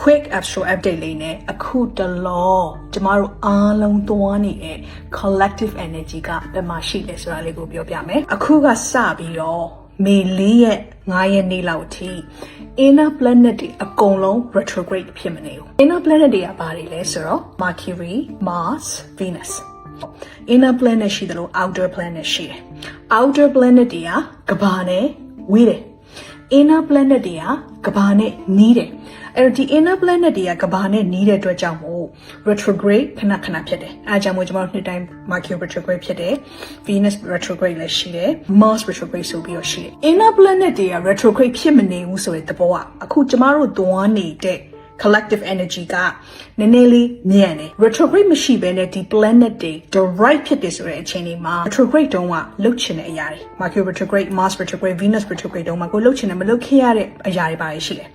quick astro update လေးနဲ့အခုတလောကျမတို့အားလုံးသွားနေတဲ့ collective energy ကဘယ်မှာရှိလဲဆိုတာလေးကိုပြောပြမယ်အခုကစပြီးတော့မေ၄ရက်9ရက်နေ့လောက်အထိ inner planet တွေအကုန်လုံး retrograde ဖြစ်မနေဘူး inner planet တွေကဘာတွေလဲဆိုတော့ Mercury Mars Venus inner planet ရှိတယ်လို့ outer planet ရှိတယ် outer planet တွေကကဘာနဲ့ဝေးတယ် inner planet တွေကကဘာနဲ့နီးတယ်အဲ့တော့ဒီ inner planet တွေကကဘာနဲ့နီးတဲ့အတွက်ကြောင့်မို့ retrograde ခဏခဏဖြစ်တယ်အဲဒါကြောင့်မို့ကျွန်တော်တို့နှစ်တိုင်း Mercury retrograde ဖြစ်တယ် Venus retrograde လည်းရှိတယ် Mars retrograde ဆိုပြီးတော့ရှိတယ် inner planet တွေက retrograde ဖြစ်မနေဘူးဆိုတဲ့သဘောကအခုကျွန်တော်တို့သွားနေတဲ့ collective energy ကနည်းနည်းလေးမြန်တယ် retrograde မရှိဘဲနဲ့ဒီ planet တွေ direct ဖြစ်တယ်ဆိုတဲ့အချိန်လေးမှာ retrograde တုန်းကလှုပ်ချင်တဲ့အရာတွေ Mercury retrograde Mars retrograde Venus retrograde တုန်းမှာကိုလှုပ်ချင်တယ်မလှုပ်ခဲ့ရတဲ့အရာတွေပါရှိတယ်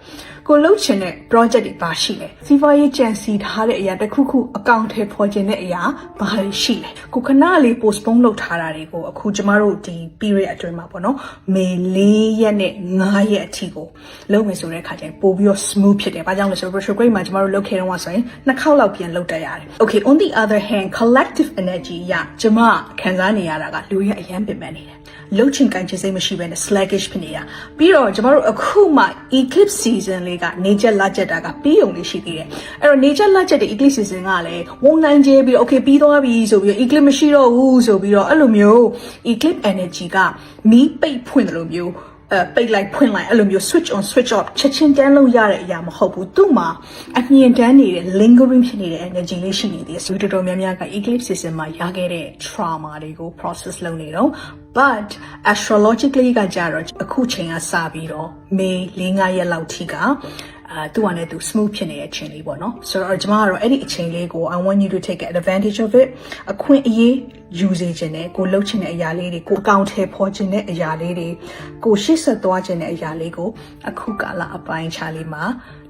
ကိုလှုပ်ချင်တဲ့ project တွေပါရှိတယ်စီးပွားရေးကြံစီထားတဲ့အရာတစ်ခုခုအကောင့်ထဲပေါ်ကျင်တဲ့အရာဘာတွေရှိလဲကိုခဏလေး postpone လုပ်ထားတာတွေကိုအခုကျမတို့ဒီ period အတွင်းမှာပေါ့နော်မေ၄ရက်နဲ့9ရက်အထိကိုလုပ်မယ်ဆိုတဲ့အခါကျရင်ပို့ပြီးတော့ smooth ဖြစ်တယ်ဘာကြောင့်လဲဆိုတော့ retrograde မှာကျမတို့လုပ်ခဲ့တော့ဆိုရင်နှစ်ခေါက်လောက်ပြန်လုပ်တတ်ရတယ် okay on the other hand collective energy ရကျမခံစားနေရတာကလူတွေကအရန်ပင်ပန်းနေတယ် လှုပ်ချင်ကန်ချင်စိတ်မရှိဘဲနဲ့ sluggish ဖြစ်နေတာပြီးတော့ကျမတို့အခုမှ eclipse season လေးကနေချက်လာချက်တာကပြီးုံလေးရှိသေးတယ်အဲ့တော့နေချက်လာချက်တဲ့ eclipse season ကလည်းဝုန်းနိုင်ကျဲပြီးတော့ okay ပြီးသွားပြီဆိုပြီးတော့ eclipse မရှိတော့ဘူးဆိုပြီးတော့အဲ့လိုမျိုး eclipse energy ကမီးပိတ်ဖွင့်တယ်လို့မျိုးအဲ ပိတ်လိုက်ဖွင့်လိုက်အဲ့လိုမျိုး switch on switch off ချက်ချင်းတန်းလို့ရတဲ့အရာမဟုတ်ဘူးသူ့မှာအမြင်တန်းနေတဲ့ lingering ဖြစ်နေတဲ့ energy လေးရှိနေသေးတယ်ဆိုတော့တော်တော်များများက eclipse season မှာရခဲ့တဲ့ trauma တွေကို process လုပ်နေတော့ but astrologically ကကြတော့အခုချိန်ကစပြီးတော့ May 4-5ရက်လောက်ထိကအာသူ့အနေနဲ့သူ smooth ဖြစ်နေတဲ့အချိန်လေးပေါ့နော်ဆိုတော့ကျွန်မကတော့အဲ့ဒီအချိန်လေးကို I want you to take advantage of it အခွင့်အရေး ယူစေခြင်းနဲ့ကိုလှုပ်ချင်တဲ့အရာလေးတွေကိုအကောင့်ထဲပေါ်ခြင်းတဲ့အရာလေးတွေကိုရှေ့ဆက်သွားခြင်းတဲ့အရာလေးကိုအခုကာလအပိုင်းခြားလေးမှာ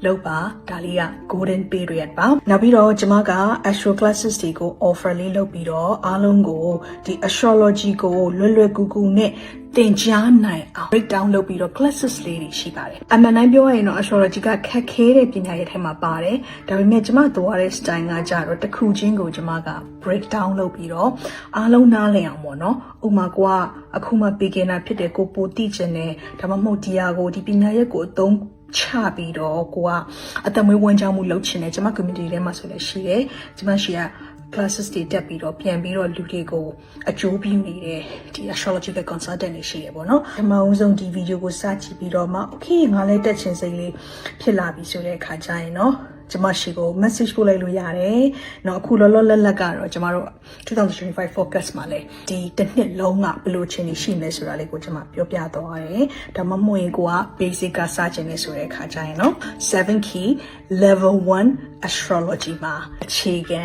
လုပ်ပါဒါလေးက golden period ပါနောက်ပြီးတော့ကျွန်မက astro classes တွေကို offer လေးလုပ်ပြီးတော့အားလုံးကိုဒီ astrology ကိုလွယ်လွယ်ကူကူနဲ့သင်ကြားနိုင်အောင် break down လုပ်ပြီးတော့ classes လေးတွေရှိပါတယ်အမှန်တိုင်းပြောရရင်တော့ astrology ကခက်ခဲတဲ့ပညာရေးထဲမှာပါတယ်ဒါပေမဲ့ကျွန်မသွားတဲ့ style ကကြတော့တစ်ခုချင်းကိုကျွန်မက break down လုပ်ပြီးတော့အားလုံးနားလည်အောင်ပေါ့နော်ဥပမာကိုကအခုမှ beginner ဖြစ်တဲ့ကိုပိုတိကျင်တယ်ဒါမှမဟုတ်ဒီဟာကိုဒီပညာရက်ကိုအသုံးချပြီးတော့ကိုကအတမွေးဝန်ကြောင်းမှုလုပ်ချင်တယ်ကျွန်မ community ထဲမှာဆိုလည်းရှိတယ်ကျွန်မရှိက classes တွေတက်ပြီးတော့ပြန်ပြီးတော့လူတွေကိုအကျိုးပြုနေတဲ့ဒီ astrological consultant တွေရှိရပေါ့နော်ပထမဦးဆုံးဒီ video ကိုစကြည့်ပြီးတော့မှ okay ငါလည်းတက်ချင်စိတ်လေးဖြစ်လာပြီဆိုတဲ့အခါကျရင်เนาะ ကျမရှိကို message ပို့လိုက်လို့ရတယ်။နော်အခုလောလောလတ်လတ်ကတော့ကျမတို့2025 focus မှာလေဒီတစ်နှစ်လုံးကဘယ်လိုချင်းနေရှိမလဲဆိုတာလေးကိုကျမပြောပြသွားရတယ်။ဒါမှမဟုတ်ရင်ကိုက basic ကစချင်နေဆိုတဲ့အခါကျရင်နော်7 key level 1 astrology မှာအခြေခံ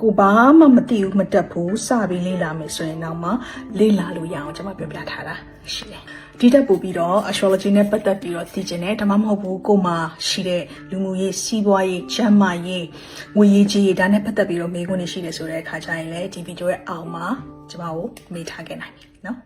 ကိုဘာမှမသိဘူးမတက်ဘူးစပြီးလေ့လာမယ်ဆိုရင်တော့မှလေ့လာလို့ရအောင်ကျမပြောပြထားတာရှိတယ်။ဒီတက်ပို့ပြီးတော့ astrology နဲ့ပတ်သက်ပြီးတော့သိကျင်တယ်ဒါမှမဟုတ်ဘူးကိုမှရှိတဲ့လူမှုရေးစီးပွားရေးကျန်းမာရေးငွေရေးကြေးရေးဒါနဲ့ပတ်သက်ပြီးတော့မေးခွန်းတွေရှိတယ်ဆိုတဲ့အခါကျရင်လည်းဒီဗီဒီယိုရဲ့အောက်မှာကျွန်မကိုမေးထားခဲ့နိုင်ပြီเนาะ